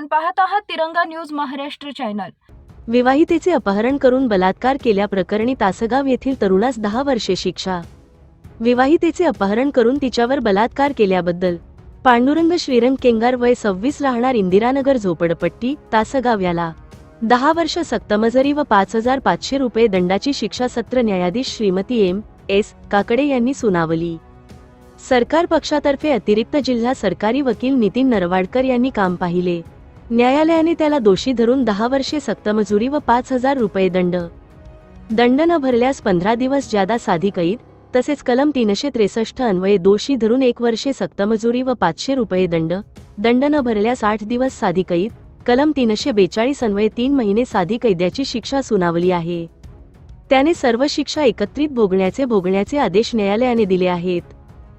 आपण पाहत आहात तिरंगा न्यूज महाराष्ट्र चॅनल. विवाहितेचे अपहरण करून बलात्कार केल्याप्रकरणी तासगाव येथील तरुणास दहा वर्षे शिक्षा. विवाहितेचे अपहरण करून तिच्यावर बलात्कार केल्याबद्दल पांडुरंग श्रीरंग केंगार वय सव्वीस राहणार इंदिरानगर झोपडपट्टी तासगाव याला. दहा वर्ष सक्तमजरी व पाच हजार पाचशे रुपये दंडाची शिक्षा सत्र न्यायाधीश श्रीमती एम. एस. काकडे यांनी सुनावली. सरकार पक्षातर्फे अतिरिक्त जिल्हा सरकारी वकील नितीन नरवाडकर यांनी काम पाहिले. न्यायालयाने त्याला दोषी धरून दहा वर्षे सक्तमजुरी व पाच हजार रुपये दंड. दंड न भरल्यास पंधरा दिवस जादा साधी कैद तसेच कलम तीनशे त्रेसष्ट अन्वये दोषी धरून एक वर्षे सक्तमजुरी व पाचशे रुपये दंड. दंड न भरल्यास आठ दिवस साधी कैद कलम तीनशे बेचाळीस अन्वये तीन महिने साधी कैद्याची शिक्षा सुनावली आहे. त्याने सर्व शिक्षा एकत्रित भोगण्याचे भोगण्याचे आदेश न्यायालयाने दिले आहेत.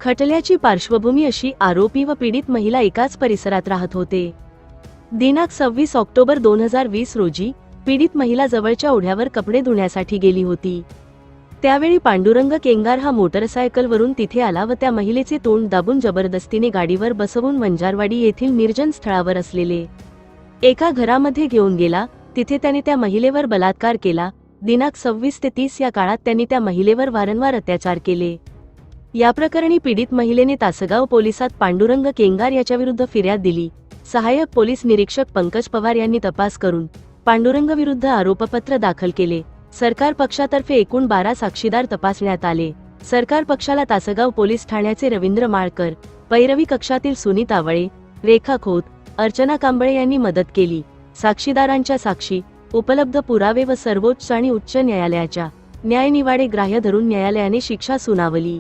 खटल्याची पार्श्वभूमी अशी आरोपी व पीडित महिला एकाच परिसरात राहत होते. दिनांक सव्वीस ऑक्टोबर दोन हजार वीस रोजी पीडित महिला जवळच्या ओढ्यावर कपडे धुण्यासाठी गेली होती. त्यावेळी पांडुरंग केंगार हा मोटरसायकलवरून तिथे आला व त्या महिलेचे तोंड दाबून जबरदस्तीने गाडीवर बसवून वंजारवाडी येथील निर्जन स्थळावर असलेले. एका घरामध्ये घेऊन गेला तिथे त्याने त्या महिलेवर बलात्कार केला. दिनांक सव्वीस ते तीस या काळात त्यांनी त्या महिलेवर वारंवार अत्याचार केले. या प्रकरणी पीडित महिलेने तासगाव पोलिसात पांडुरंग केंगार याच्याविरुद्ध फिर्याद दिली. सहाय्यक पोलीस निरीक्षक पंकज पवार यांनी तपास करून पांडुरंग विरुद्ध आरोपपत्र दाखल केले. सरकार पक्षातर्फे एकूण बारा साक्षीदार तपासण्यात आले. सरकार पक्षाला तासगाव पोलीस ठाण्याचे रवींद्र माळकर पैरवी कक्षातील सुनीत आवळे रेखा खोत अर्चना कांबळे यांनी मदत केली. साक्षीदारांच्या साक्षी उपलब्ध पुरावे व सर्वोच्च आणि उच्च न्यायालयाच्या न्यायनिवाडे ग्राह्य धरून न्यायालयाने शिक्षा सुनावली.